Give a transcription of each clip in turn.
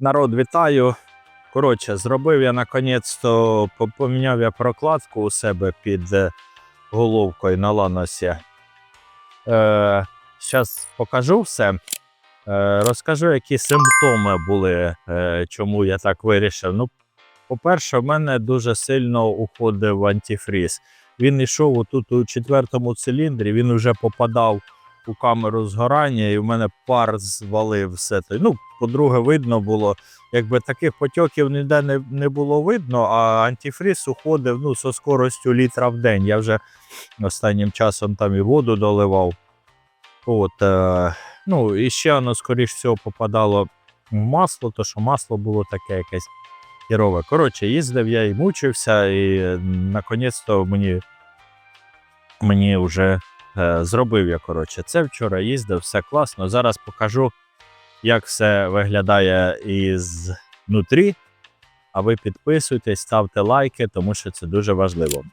Народ, вітаю. Коротше, зробив я наконець-то, поміняв я прокладку у себе під е, головкою на ланосі. Е, Зараз покажу все. Е, розкажу, які симптоми були, е, чому я так вирішив. Ну, по-перше, в мене дуже сильно уходив антифріз. Він йшов отут у четвертому циліндрі, він вже попадав у камеру згорання, і в мене пар звалив все. те. Ну, по-друге, видно було, якби таких потьоків ніде не, не було видно, а антифріз уходив ну, зі скоростю літра в день. Я вже останнім часом там і воду доливав. От, е, ну, і ще воно, скоріш всього, попадало в масло, то що масло було таке якесь хірове. Коротше, їздив я і мучився, і наконець-то мені, мені вже зробив я. Коротше, це вчора їздив, все класно. Зараз покажу, як все виглядає із внутрі. А ви підписуйтесь, ставте лайки, тому що це дуже важливо.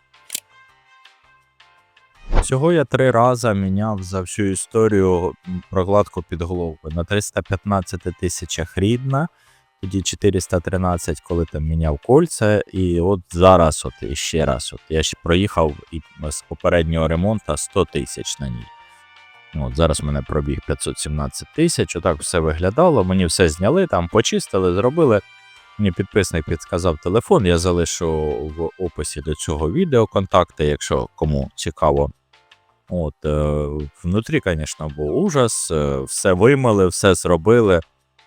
Всього я три рази міняв за всю історію прокладку під головкою. На 315 тисячах рідна, тоді 413, коли там міняв кольця. І от зараз, от іще раз, от я ще проїхав і з попереднього ремонту 100 тисяч на ній. От зараз в мене пробіг 517 тисяч. Отак все виглядало. Мені все зняли, там почистили, зробили. Мені підписник підказав телефон. Я залишу в описі до цього відео контакти, якщо кому цікаво. От, е, внутрі, звісно, був ужас, е, все вимили, все зробили.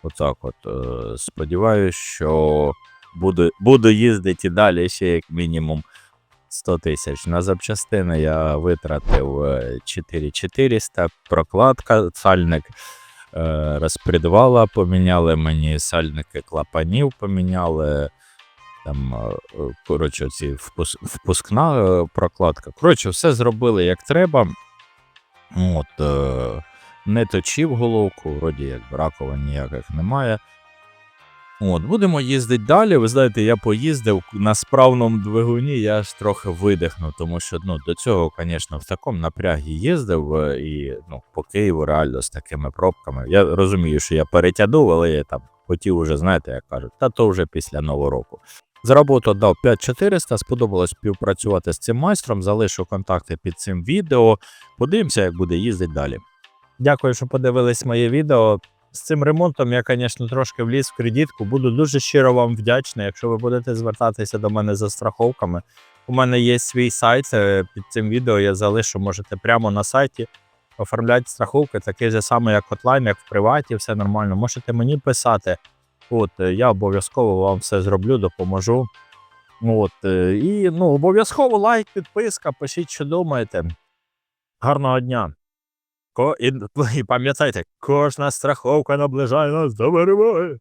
Отак от. Е, сподіваюсь, що буду, буду їздити далі ще як мінімум 100 тисяч. На запчастини я витратив е, 4400, прокладка, сальник е, розпредвала поміняли мені, сальники клапанів поміняли. Там, е, е, коротше, ці впускна е, прокладка. Коротше, все зробили як треба. От, е, не точив головку, вроді як раковин ніяких немає. От, будемо їздити далі. Ви знаєте, я поїздив на справному двигуні, я аж трохи видихнув, тому що ну, до цього, звісно, в такому напрягі їздив е, і ну, по Києву реально з такими пробками. Я розумію, що я перетягнув, але я там хотів уже, знаєте, як кажуть, та то вже після Нового року. За роботу дав 5400, сподобалось співпрацювати з цим майстром. Залишу контакти під цим відео. Подивимося, як буде їздити далі. Дякую, що подивились моє відео. З цим ремонтом я, звісно, трошки вліз в кредитку. Буду дуже щиро вам вдячний, якщо ви будете звертатися до мене за страховками. У мене є свій сайт. е, Під цим відео я залишу, можете прямо на сайті оформляти страховки, такий же самий, як отлайн, як в приваті, все нормально. Можете мені писати. От, е, я обов'язково вам все зроблю, допоможу. От, е, і ну, обов'язково лайк, підписка, пишіть, що думаєте. Гарного дня! Ко... І, і пам'ятайте, кожна страховка наближає нас до перемоги.